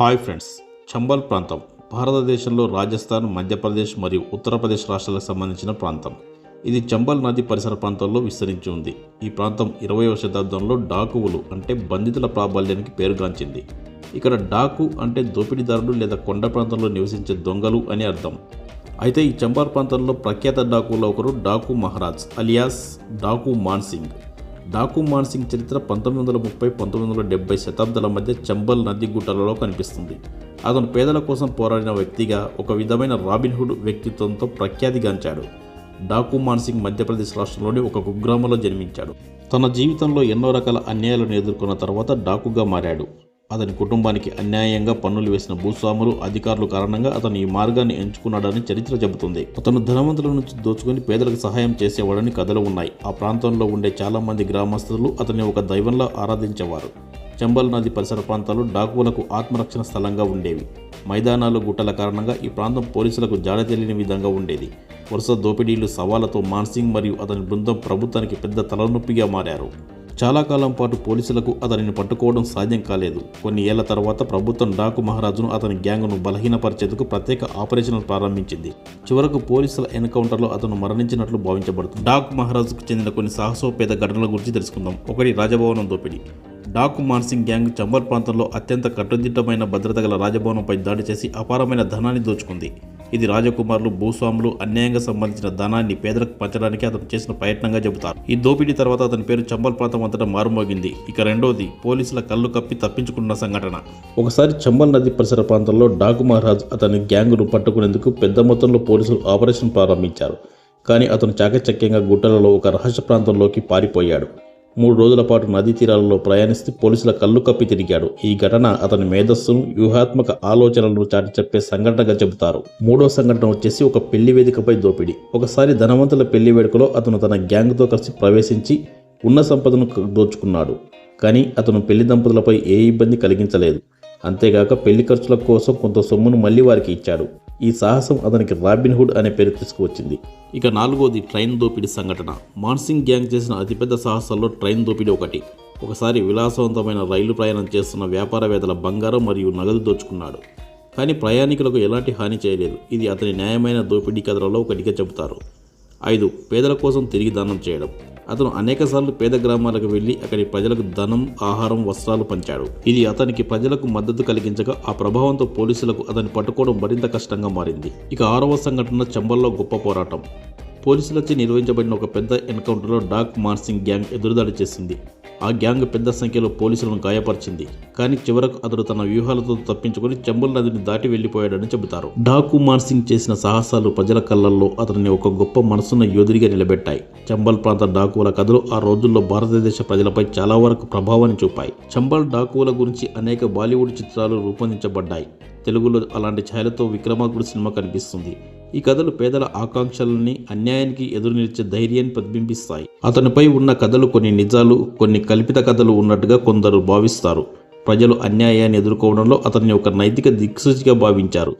Hi friends Chambal ప్రాంతం భారతదేశంలో రాజస్థాన్ మధ్యప్రదేశ్ మరియు ఉత్తరప్రదేశ్ రాష్ట్రాలకు సంబంధించిన ప్రాంతం. ఇది చంబల్ నది పరిసర ప్రాంతాల్లో విస్తరించి ఉంది. ఈ ప్రాంతం ఇరవయవ శతాబ్దంలో డాకువులు అంటే బంధితుల ప్రాబల్యానికి పేరుగాంచింది. ఇక్కడ డాకు అంటే దోపిడీదారులు లేదా కొండ ప్రాంతంలో నివసించే దొంగలు అని అర్థం. అయితే ఈ చంబాల్ ప్రాంతంలో ప్రఖ్యాత డాకులో ఒకరు డాకు మహారాజ్ అలియాస్ డాకు మాన్సింగ్. డాకు మాన్సింగ్ చరిత్ర పంతొమ్మిది వందల ముప్పై పంతొమ్మిది వందల డెబ్బై శతాబ్దాల మధ్య చంబల్ నది గుట్టలలో కనిపిస్తుంది. అతను పేదల కోసం పోరాడిన వ్యక్తిగా ఒక విధమైన రాబిన్హుడ్ వ్యక్తిత్వంతో ప్రఖ్యాతిగాంచాడు. డాకు మాన్సింగ్ మధ్యప్రదేశ్ రాష్ట్రంలోని ఒక కుగ్రామంలో జన్మించాడు. తన జీవితంలో ఎన్నో రకాల అన్యాయాలను ఎదుర్కొన్న తర్వాత డాకుగా మారాడు. అతని కుటుంబానికి అన్యాయంగా పన్నులు వేసిన భూస్వాములు అధికారులు కారణంగా అతను ఈ మార్గాన్ని ఎంచుకున్నాడని చరిత్ర చెబుతుంది. అతను ధనవంతుల నుంచి దోచుకుని పేదలకు సహాయం చేసేవాడని కథలు ఉన్నాయి. ఆ ప్రాంతంలో ఉండే చాలా మంది గ్రామస్తులు అతన్ని ఒక దైవంలా ఆరాధించేవారు. చంబల్ నది పరిసర ప్రాంతాలు డాకువులకు ఆత్మరక్షణ స్థలంగా ఉండేవి. మైదానాలు గుట్టల కారణంగా ఈ ప్రాంతం పోలీసులకు జాడ తెలియని విధంగా ఉండేది. వరుస దోపిడీలు సవాళ్ళతో మాన్సింగ్ మరియు అతని బృందం ప్రభుత్వానికి పెద్ద తలనొప్పిగా మారారు. చాలా కాలం పాటు పోలీసులకు అతనిని పట్టుకోవడం సాధ్యం కాలేదు. కొన్ని ఏళ్ళ తర్వాత ప్రభుత్వం డాకు మహారాజును అతని గ్యాంగ్ను బలహీనపరిచేందుకు ప్రత్యేక ఆపరేషన్లు ప్రారంభించింది. చివరకు పోలీసుల ఎన్కౌంటర్లో అతను మరణించినట్లు భావించబడుతుంది. డాకు మహారాజుకు చెందిన కొన్ని సాహసోపేత ఘటనల గురించి తెలుసుకుందాం. ఒకటి రాజభవనం దోపిడీ. డాకు మాన్సింగ్ గ్యాంగ్ చంబల్ ప్రాంతంలో అత్యంత కట్టుదిట్టమైన భద్రత గల రాజభవనంపై దాడి చేసి అపారమైన ధనాన్ని దోచుకుంది. ఇది రాజకుమారులు భూస్వాములు అన్యాయంగా సంబంధించిన ధనాన్ని పేదలకు పంచడానికి అతను చేసిన ప్రయత్నంగా చెబుతారు. ఈ దోపిడీ తర్వాత అతని పేరు చంబల్ ప్రాంతం అంతటా మారుమోగింది. ఇక రెండోది పోలీసుల కళ్ళు కప్పి తప్పించుకున్న సంఘటన. ఒకసారి చంబల్ నది పరిసర ప్రాంతంలో డాకు మహారాజ్ అతని గ్యాంగును పట్టుకునేందుకు పెద్ద మొత్తంలో పోలీసులు ఆపరేషన్ ప్రారంభించారు. కానీ అతను చాకచక్యంగా గుట్టలలో ఒక రహస్య ప్రాంతంలోకి పారిపోయాడు. మూడు రోజుల పాటు నదీ తీరాలలో ప్రయాణిస్తూ పోలీసుల కళ్ళు కప్పి తిరిగాడు. ఈ ఘటన అతని మేధస్సును వ్యూహాత్మక ఆలోచనలను చాటి చెప్పే సంఘటనగా చెబుతారు. మూడో సంఘటన వచ్చేసి ఒక పెళ్ళి వేదికపై దోపిడీ. ఒకసారి ధనవంతుల పెళ్ళి వేడుకలో అతను తన గ్యాంగ్తో కలిసి ప్రవేశించి ఉన్న సంపదను దోచుకున్నాడు. కానీ అతను పెళ్ళి దంపతులపై ఏ ఇబ్బంది కలిగించలేదు. అంతేగాక పెళ్ళి ఖర్చుల కోసం కొంత సొమ్మును మళ్ళీ వారికి ఇచ్చాడు. ఈ సాహసం అతనికి రాబిన్ హుడ్ అనే పేరు తీసుకువచ్చింది. ఇక నాలుగోది ట్రైన్ దోపిడీ సంఘటన. మాన్సింగ్ గ్యాంగ్ చేసిన అతిపెద్ద సాహసాల్లో ట్రైన్ దోపిడీ ఒకటి. ఒకసారి విలాసవంతమైన రైలు ప్రయాణం చేస్తున్న వ్యాపారవేత్తల బంగారం మరియు నగదు దోచుకున్నాడు. కానీ ప్రయాణికులకు ఎలాంటి హాని చేయలేదు. ఇది అతని న్యాయమైన దోపిడీ కథలలో ఒకటిగా చెబుతారు. ఐదు. పేదల కోసం తిరిగి దానం చేయడం. అతను అనేకసార్లు పేద గ్రామాలకు వెళ్ళి అక్కడి ప్రజలకు ధనం ఆహారం వస్త్రాలు పంచాడు. ఇది అతనికి ప్రజలకు మద్దతు కలిగించగా ఆ ప్రభావంతో పోలీసులకు అతన్ని పట్టుకోవడం మరింత కష్టంగా మారింది. ఇక ఆరవ సంఘటన చంబల్లో గొప్ప పోరాటం. పోలీసులచే నిర్వహించబడిన ఒక పెద్ద ఎన్కౌంటర్లో డాక్ మార్సింగ్ గ్యాంగ్ ఎదురుదాడి చేసింది. ఆ గ్యాంగ్ పెద్ద సంఖ్యలో పోలీసులను గాయపరిచింది. కానీ చివరకు అతడు తన వ్యూహాలతో తప్పించుకొని చంబల్ నదిని దాటి వెళ్ళిపోయాడని చెబుతారు. డాకు మాన్సింగ్ చేసిన సాహసాలు ప్రజల కళ్ళల్లో అతనిని ఒక గొప్ప మనసున్న యోధుడిగా నిలబెట్టాయి. చంబల్ ప్రాంత డాకుల కథలు ఆ రోజుల్లో భారతదేశ ప్రజలపై చాలా వరకు ప్రభావాన్ని చూపాయి. చంబల్ డాకుల గురించి అనేక బాలీవుడ్ చిత్రాలు రూపొందించబడ్డాయి. తెలుగులో అలాంటి ఛాయలతో విక్రమాకుడు సినిమా కనిపిస్తుంది. ఈ కథలు పేదల ఆకాంక్షలని అన్యాయానికి ఎదురు నిలిచే ధైర్యాన్ని ప్రతిబింబిస్తాయి. అతనిపై ఉన్న కథలు కొన్ని నిజాలు కొన్ని కల్పిత కథలు ఉన్నట్టుగా కొందరు భావిస్తారు. ప్రజలు అన్యాయాన్ని ఎదుర్కోవడంలో అతన్ని ఒక నైతిక దిక్సూచిగా భావించారు.